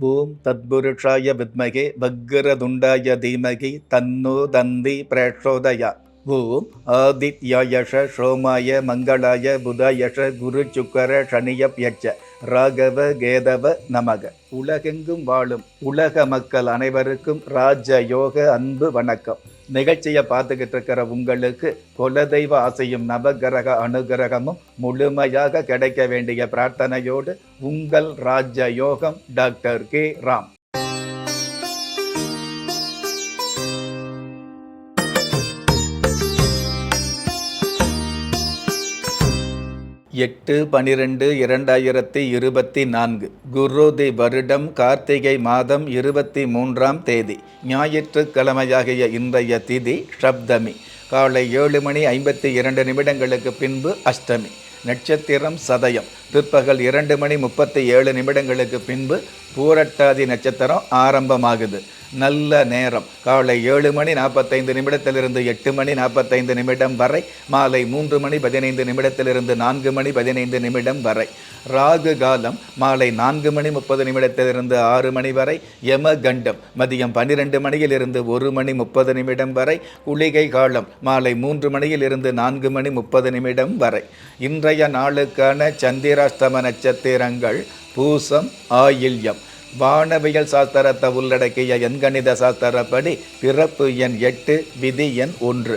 ஓம் தத்புருஷாய வித்மகே பக்ரதுண்டாய தீமகி தன்னோ தந்தி பிரேஷோதயா ஓம் ஆதித்யாயஷ சோமாய மங்களாய புதாயஷ குரு சுக்கர சனியப்யட்ச ராகவ கேதவ நமக. உலகெங்கும் வாழும் உலக மக்கள் அனைவருக்கும் ராஜ யோக அன்பு வணக்கம். நிகழ்ச்சியை பார்த்துக்கிட்டு இருக்கிற உங்களுக்கு குலதெய்வ ஆசையும் நவகிரக அனுகிரகமும் முழுமையாக கிடைக்க வேண்டிய பிரார்த்தனையோடு உங்கள் ராஜ யோகம் டாக்டர் கே. ராம். எட்டு பனிரெண்டு இரண்டாயிரத்தி இருபத்தி நான்கு குருதி வருடம் கார்த்திகை மாதம் இருபத்தி மூன்றாம் தேதி. ஞாயிற்றுக்கிழமையாகிய இன்றைய திதி ஷப்தமி காலை ஏழு மணி ஐம்பத்தி இரண்டு நிமிடங்களுக்கு பின்பு அஷ்டமி. நட்சத்திரம் சதயம். பிற்பகல் இரண்டு மணி முப்பத்தி ஏழு நிமிடங்களுக்கு பின்பு பூரட்டாதி நட்சத்திரம் ஆரம்பமாகுது. நல்ல நேரம். காலை ஏழு மணி நாற்பத்தைந்து நிமிடத்திலிருந்து எட்டு மணி நாற்பத்தைந்து நிமிடம் வரை மாலை மூன்று மணி பதினைந்து நிமிடத்திலிருந்து நான்கு மணி பதினைந்து நிமிடம் வரை. ராகு காலம் மாலை நான்கு மணி முப்பது நிமிடத்திலிருந்து ஆறு மணி வரை. யம கண்டம் மதியம் பன்னிரெண்டு மணியிலிருந்து ஒரு மணி முப்பது நிமிடம் வரை. குளிகை காலம் மாலை மூன்று மணியிலிருந்து நான்கு மணி முப்பது நிமிடம் வரை. இன்றைய நாளுக்கான சந்திராஷ்டம நட்சத்திரங்கள் பூசம் ஆயில்யம். வானவியல் சாஸ்திரத்தை உள்ளடக்கிய எண்கணித சாஸ்திரப்படி பிறப்பு எண் எட்டு விதி எண் ஒன்று.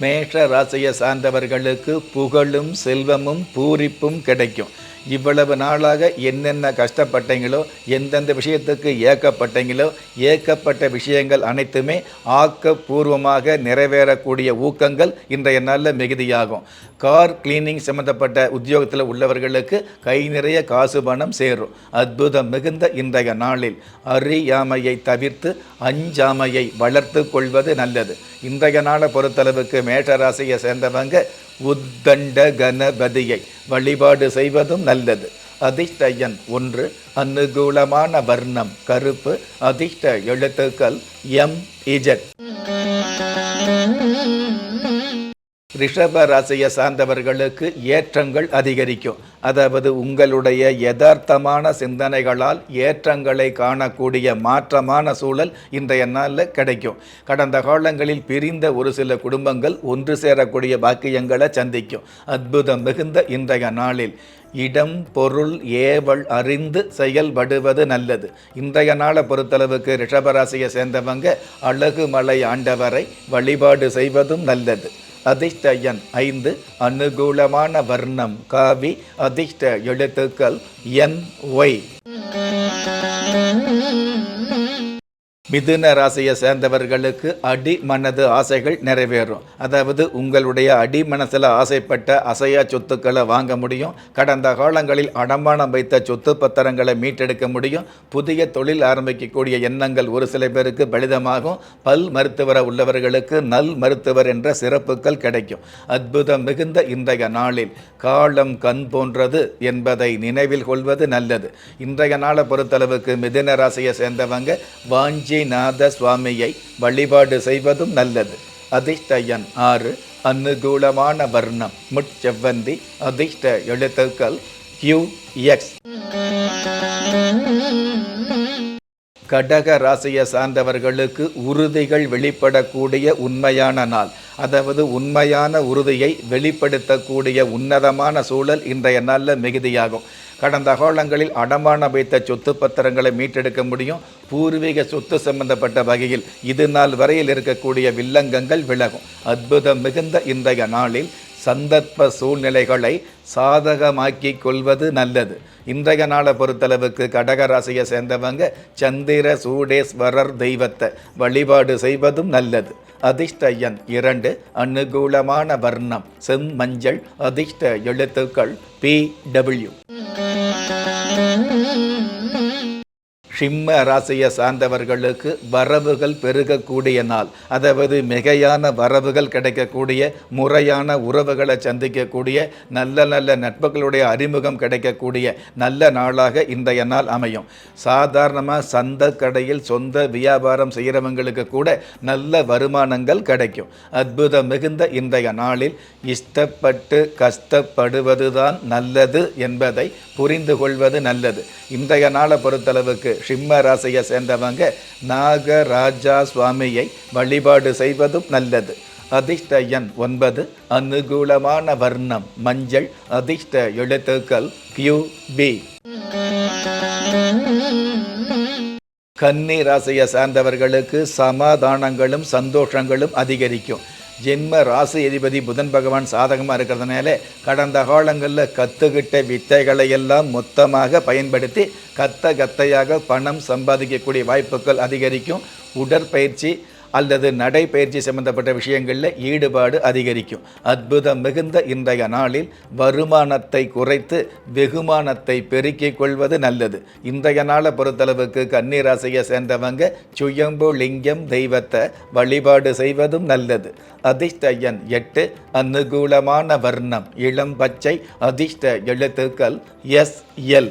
மேஷ ராசியை சார்ந்தவர்களுக்கு புகழும் செல்வமும் பூரிப்பும் கிடைக்கும். இவ்வளவு நாளாக என்னென்ன கஷ்டப்பட்டீங்களோ எந்தெந்த விஷயத்துக்கு ஏக்கப்பட்டீங்களோ ஏக்கப்பட்ட விஷயங்கள் அனைத்துமே ஆக்கப்பூர்வமாக நிறைவேறக்கூடிய ஊக்கங்கள் இன்றைய நாளில் மிகுதியாகும். கார் கிளீனிங் சம்மந்தப்பட்ட உத்தியோகத்தில் உள்ளவர்களுக்கு கை நிறைய காசு பணம் சேரும். அற்புதம் மிகுந்த இன்றைய நாளில் அறியாமையை தவிர்த்து அஞ்சாமையை வளர்த்து கொள்வது நல்லது. இன்றைய நாளை பொறுத்தளவுக்கு மேஷராசியை சேர்ந்தவங்க உத்தண்ட கணபதியை வழிபாடு செய்வதும் நல்லது. அதிர்ஷ்டயன் ஒன்று அனுகூலமான வர்ணம் கருப்பு அதிர்ஷ்ட எழுத்துக்கள் எம் இஜட் ரிஷப ராசியை சார்ந்தவர்களுக்கு ஏற்றங்கள் அதிகரிக்கும். அதாவது உங்களுடைய யதார்த்தமான சிந்தனைகளால் ஏற்றங்களை காணக்கூடிய மாற்றமான சூழல் இன்றைய நாளில் கிடைக்கும். கடந்த காலங்களில் பிரிந்த ஒரு சில குடும்பங்கள் ஒன்று சேரக்கூடிய பாக்கியங்களை சந்திக்கும். அற்புதம் மிகுந்த இன்றைய நாளில். இடம் பொருள் ஏவல் அறிந்து செயல்படுவது நல்லது. இன்றைய நாளை பொறுத்தளவுக்கு ரிஷபராசியை சேர்ந்தவங்க அழகு மலை ஆண்டவரை வழிபாடு செய்வதும் நல்லது. அதிர்ஷ்டயன் ஐந்து அனுகூலமான வர்ணம் காவி அதிர்ஷ்ட எழுத்துக்கள் என் ஒய். மிதுன ராசியை சேர்ந்தவர்களுக்கு அடி மனது ஆசைகள் நிறைவேறும். அதாவது உங்களுடைய அடி மனசில் ஆசைப்பட்ட அசையா சொத்துக்களை வாங்க முடியும். கடந்த காலங்களில் அடமானம் வைத்த சொத்து பத்திரங்களை மீட்டெடுக்க முடியும். புதிய தொழில் ஆரம்பிக்கக்கூடிய எண்ணங்கள் ஒரு சில பேருக்கு பலிதமாகும். பல் மருத்துவர உள்ளவர்களுக்கு நல் மருத்துவர் என்ற சிறப்புகள் கிடைக்கும். அற்புதம் மிகுந்த இன்றைய நாளில் காலம் கண் போன்றது என்பதை நினைவில் கொள்வது நல்லது. இன்றைய நாளை பொறுத்தளவுக்கு மிதுன ராசியை சேர்ந்தவங்க வாஞ்சி நாத சுவாமியை வழிபாடு செய்வதும் நல்லது. அதிர்ஷ்டயன் ஆறு அனுகூலமான வர்ணம். முட்செவ்வந்தி அதிர்ஷ்ட எழுத்துக்கள் கியூ எக்ஸ் கடக ராசியை சார்ந்தவர்களுக்கு உறுதிகள் வெளிப்படக்கூடிய உண்மையான நாள். அதாவது உண்மையான உறுதியை வெளிப்படுத்தக்கூடிய உன்னதமான சூழல் இன்றைய நாளில் மிகுதியாகும். கடந்த காலங்களில் அடமான வைத்த சொத்து பத்திரங்களை மீட்டெடுக்க முடியும். பூர்வீக சொத்து சம்பந்தப்பட்ட வகையில் இது நாள் வரையில் இருக்கக்கூடிய வில்லங்கங்கள் விலகும். அற்புதம் மிகுந்த இன்றைய நாளில் சந்தர்ப்ப சூழ்நிலைகளை சாதகமாக்கி கொள்வது நல்லது. இன்றைய நாளை பொறுத்தளவுக்கு கடகராசியை சேர்ந்தவங்க சந்திர சூடேஸ்வரர் தெய்வத்தை வழிபாடு செய்வதும் நல்லது. அதிர்ஷ்ட எண் இரண்டு அனுகூலமான வர்ணம் செம்மஞ்சள் அதிர்ஷ்ட எழுத்துக்கள் பி டபிள்யூ Mm-hmm. சிம்ம ராசியை சார்ந்தவர்களுக்கு வரவுகள் பெருகக்கூடிய நாள். அதாவது மிகையான வரவுகள் கிடைக்கக்கூடிய முறையான உறவுகளை சந்திக்கக்கூடிய நல்ல நல்ல நட்புகளுடைய அறிமுகம் கிடைக்கக்கூடிய நல்ல நாளாக இன்றைய நாள் அமையும். சாதாரணமாக சந்த கடையில் சொந்த வியாபாரம் செய்கிறவங்களுக்கு கூட நல்ல வருமானங்கள் கிடைக்கும். அற்புதம் மிகுந்த இன்றைய நாளில் இஷ்டப்பட்டு கஷ்டப்படுவதுதான் நல்லது என்பதை புரிந்து கொள்வது நல்லது. இன்றைய நாளை பொறுத்தளவுக்கு சிம்ம ராசியை சேர்ந்தவங்க நாகராஜா சுவாமியை வழிபாடு செய்வதும் நல்லது. அதிர்ஷ்ட எண் ஒன்பது அனுகூலமான வர்ணம் மஞ்சள் அதிர்ஷ்ட எழுத்துக்கள் கியூ பி கன்னி ராசியை சார்ந்தவர்களுக்கு சமாதானங்களும் சந்தோஷங்களும் அதிகரிக்கும். ஜென்ம ராசி அதிபதி புதன் பகவான் சாதகமாக இருக்கிறதுனால கடந்த காலங்களில் கற்றுக்கிட்ட வித்தைகளை எல்லாம் மொத்தமாக பயன்படுத்தி கத்த கத்தையாக பணம் சம்பாதிக்கக்கூடிய வாய்ப்புகள் அதிகரிக்கும். உடற்பயிற்சி அல்லது நடைப்பயிற்சி சம்பந்தப்பட்ட விஷயங்களில் ஈடுபாடு அதிகரிக்கும். அற்புதம் மிகுந்த இன்றைய நாளில் வருமானத்தை குறைத்து வெகுமானத்தை பெருக்கிக் கொள்வது நல்லது. இன்றைய நாளை பொறுத்தளவுக்கு கன்னிராசியை சேர்ந்தவங்க சுயம்பு லிங்கம் தெய்வத்தை வழிபாடு செய்வதும் நல்லது. அதிர்ஷ்ட எண் எட்டு அனுகூலமான வர்ணம் இளம் பச்சை அதிர்ஷ்ட எழுத்துக்கள் எஸ் எல்.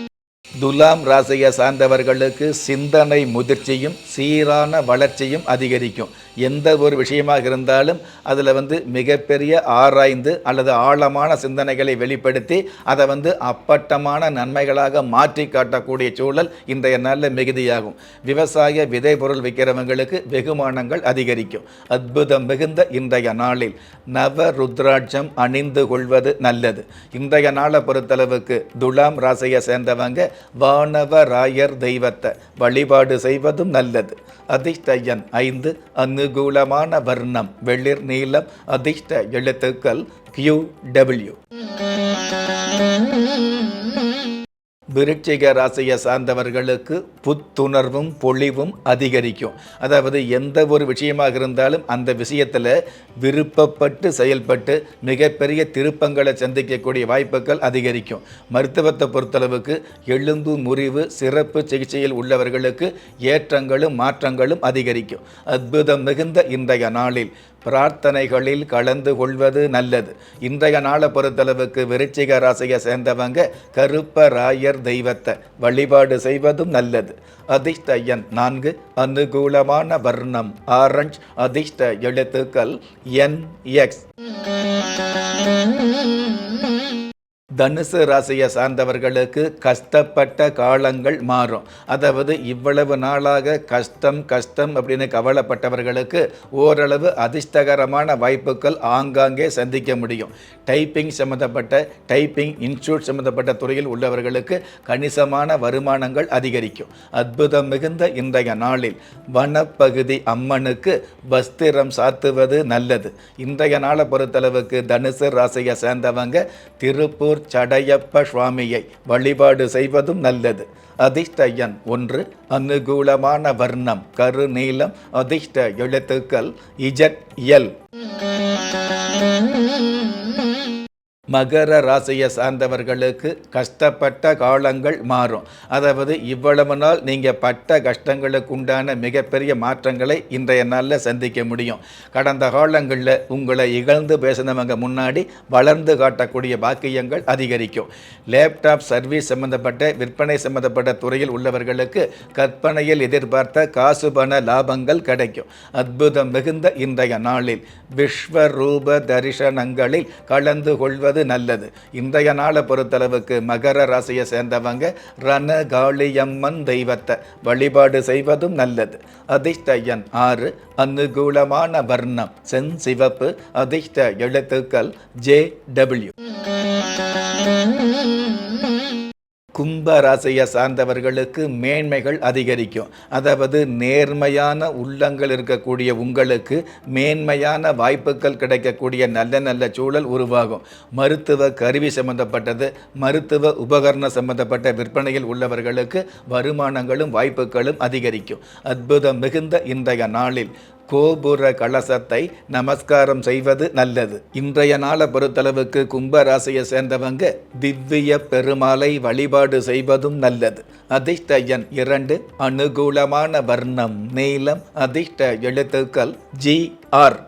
துலாம் ராசியை சார்ந்தவர்களுக்கு சிந்தனை முதிர்ச்சியும் சீரான வளர்ச்சியும் அதிகரிக்கும். எந்த ஒரு விஷயமாக இருந்தாலும் அதில் வந்து மிகப்பெரிய ஆராய்ந்து அல்லது ஆழமான சிந்தனைகளை வெளிப்படுத்தி அதை வந்து அப்பட்டமான நன்மைகளாக மாற்றி காட்டக்கூடிய சூழல் இன்றைய நாளில் மிகுதியாகும். விவசாய விதை பொருள் விற்கிறவங்களுக்கு வெகுமானங்கள் அதிகரிக்கும். அற்புதம் மிகுந்த இன்றைய நாளில் நவ ருத்ராட்சம் அணிந்து கொள்வது நல்லது. இன்றைய நாளை பொறுத்தளவுக்கு துலாம் ராசியை சேர்ந்தவங்க வானவராயர் தெய்வத்தை வழிபாடு செய்வதும் நல்லது. அதிர்ஷ்டயன் ஐந்து அனுகூலமான வர்ணம் வெளிர் நீலம் அதிர்ஷ்ட எழுத்துக்கள் கியூ டபிள்யூ விருட்சிக ராசியை சார்ந்தவர்களுக்கு புத்துணர்வும் பொழிவும் அதிகரிக்கும். அதாவது எந்த ஒரு விஷயமாக இருந்தாலும் அந்த விஷயத்தில் விருப்பப்பட்டு செயல்பட்டு மிகப்பெரிய திருப்பங்களை சந்திக்கக்கூடிய வாய்ப்புகள் அதிகரிக்கும். மருத்துவத்தை பொறுத்தளவுக்கு எலும்பு முறிவு சிறப்பு சிகிச்சையில் உள்ளவர்களுக்கு ஏற்றங்களும் மாற்றங்களும் அதிகரிக்கும். அற்புதம் மிகுந்த இன்றைய நாளில் பிரார்த்தனைகளில் கலந்து கொள்வது நல்லது. இன்றைய நாளை பொறுத்தளவுக்கு விருச்சிக ராசியை சேர்ந்தவங்க கருப்பராயர் தெய்வத்தை வழிபாடு செய்வதும் நல்லது. அதிர்ஷ்ட எண் நான்கு அனுகூலமான வர்ணம் ஆரஞ்ச். அதிர்ஷ்ட எழுத்துக்கள் என் எக்ஸ். தனுசு ராசியை சார்ந்தவர்களுக்கு கஷ்டப்பட்ட காலங்கள் மாறும். அதாவது இவ்வளவு நாளாக கஷ்டம் கஷ்டம் அப்படின்னு கவலைப்பட்டவர்களுக்கு ஓரளவு அதிர்ஷ்டகரமான வாய்ப்புகள் ஆங்காங்கே சந்திக்க முடியும். டைப்பிங் சம்மந்தப்பட்ட டைப்பிங் இன்ஸ்டியூட் சம்மந்தப்பட்ட துறையில் உள்ளவர்களுக்கு கணிசமான வருமானங்கள் அதிகரிக்கும். அற்புதம் மிகுந்த இன்றைய நாளில் வனப்பகுதி அம்மனுக்கு வஸ்திரம் சாத்துவது நல்லது. இன்றைய நாளை பொறுத்தளவுக்கு தனுசு ராசியை சேர்ந்தவங்க திருப்பூர் சடையப்ப சுவாமியை வழிபாடு செய்வதும் நல்லது. அதிர்ஷ்டயன் ஒன்று அனுகூலமான வர்ணம் கருநீளம் அதிர்ஷ்ட எழுத்துக்கள் இஜட் எல் மகர ராசியை சார்ந்தவர்களுக்கு கஷ்டப்பட்ட காலங்கள் மாறும். அதாவது இவ்வளவு நாள் நீங்கள் பட்ட கஷ்டங்களுக்கு உண்டான மிகப்பெரிய மாற்றங்களை இன்றைய நாளில் சந்திக்க முடியும். கடந்த காலங்களில் உங்களை இகழ்ந்து பேசினவங்க முன்னாடி வளர்ந்து காட்டக்கூடிய பாக்கியங்கள் அதிகரிக்கும். லேப்டாப் சர்வீஸ் சம்பந்தப்பட்ட விற்பனை சம்பந்தப்பட்ட துறையில் உள்ளவர்களுக்கு கற்பனையில் எதிர்பார்த்த காசு பண லாபங்கள் கிடைக்கும். அற்புதம் மிகுந்த இன்றைய நாளில். விஸ்வரூப தரிசனங்களில் கலந்து கொள்வது நல்லது. இன்றைய நாளை பொறுத்தளவுக்கு மகர ராசியை சேர்ந்தவங்க ரணகாளியம்மன் தெய்வத்தை வழிபாடு செய்வதும் நல்லது. அதிர்ஷ்டயன் ஆறு அனுகூலமான வர்ணம் செஞ்சிவப்பு அதிர்ஷ்ட எழுத்துக்கள் ஜே டபிள்யூ. கும்ப ராசியை சார்ந்தவர்களுக்கு மேன்மைகள் அதிகரிக்கும். அதாவது நேர்மையான உள்ளங்கள் இருக்கக்கூடிய உங்களுக்கு மேன்மையான வாய்ப்புகள் கிடைக்கக்கூடிய நல்ல நல்ல சூழல் உருவாகும். மருத்துவ கருவி சம்பந்தப்பட்டது மருத்துவ உபகரண சம்பந்தப்பட்ட விற்பனையில் உள்ளவர்களுக்கு வருமானங்களும் வாய்ப்புகளும் அதிகரிக்கும். அற்புதம் மிகுந்த இன்றைய நாளில் கோபுர கலசத்தை நமஸ்காரம் செய்வது நல்லது. இன்றைய நாளை பொறுத்தளவுக்கு கும்பராசியை சேர்ந்தவங்க திவ்ய பெருமாளை வழிபாடு செய்வதும் நல்லது. அதிர்ஷ்ட எண் இரண்டு அனுகூலமான வர்ணம் நீளம் அதிர்ஷ்ட எழுத்துக்கள் ஜி ஆர்.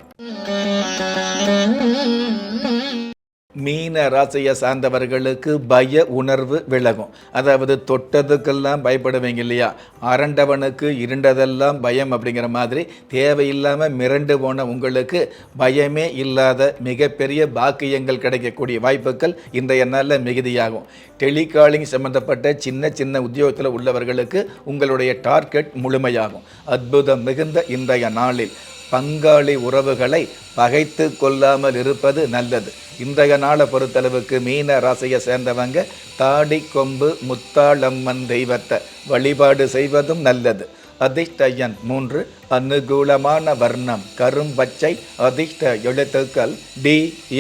மீன ராசியை சார்ந்தவர்களுக்கு பய உணர்வு விலகும். அதாவது தொட்டதுக்கெல்லாம் பயப்படுவீங்க இல்லையா? அரண்டவனுக்கு இருண்டதெல்லாம் பயம் அப்படிங்கிற மாதிரி தேவையில்லாமல் மிரண்டு போன உங்களுக்கு பயமே இல்லாத மிகப்பெரிய பாக்கியங்கள் கிடைக்கக்கூடிய வாய்ப்புகள் இன்றைய நாளில் மிகுதியாகும். டெலிகாலிங் சம்பந்தப்பட்ட சின்ன சின்ன உத்தியோகத்தில் உள்ளவர்களுக்கு உங்களுடைய டார்கெட் முழுமையாகும். அற்புதம் மிகுந்த இன்றைய நாளில். பங்காளி உறவுகளை பகைத்து கொள்ளாமல் இருப்பது நல்லது. இன்றைய நாளை பொறுத்தளவுக்கு மீன ராசியை சேர்ந்தவங்க தாடி கொம்பு முத்தாளம்மன் தெய்வத்தை வழிபாடு செய்வதும் நல்லது. அதிர்ஷ்டயன் மூன்று அனுகூலமான வர்ணம் கரும்பச்சை அதிர்ஷ்ட எழுத்துக்கள் டி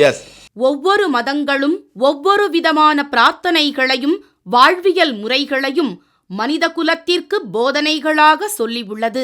எஸ். ஒவ்வொரு மதங்களும் ஒவ்வொரு விதமான பிரார்த்தனைகளையும் வாழ்வியல் முறைகளையும் மனித குலத்திற்கு போதனைகளாக சொல்லியுள்ளது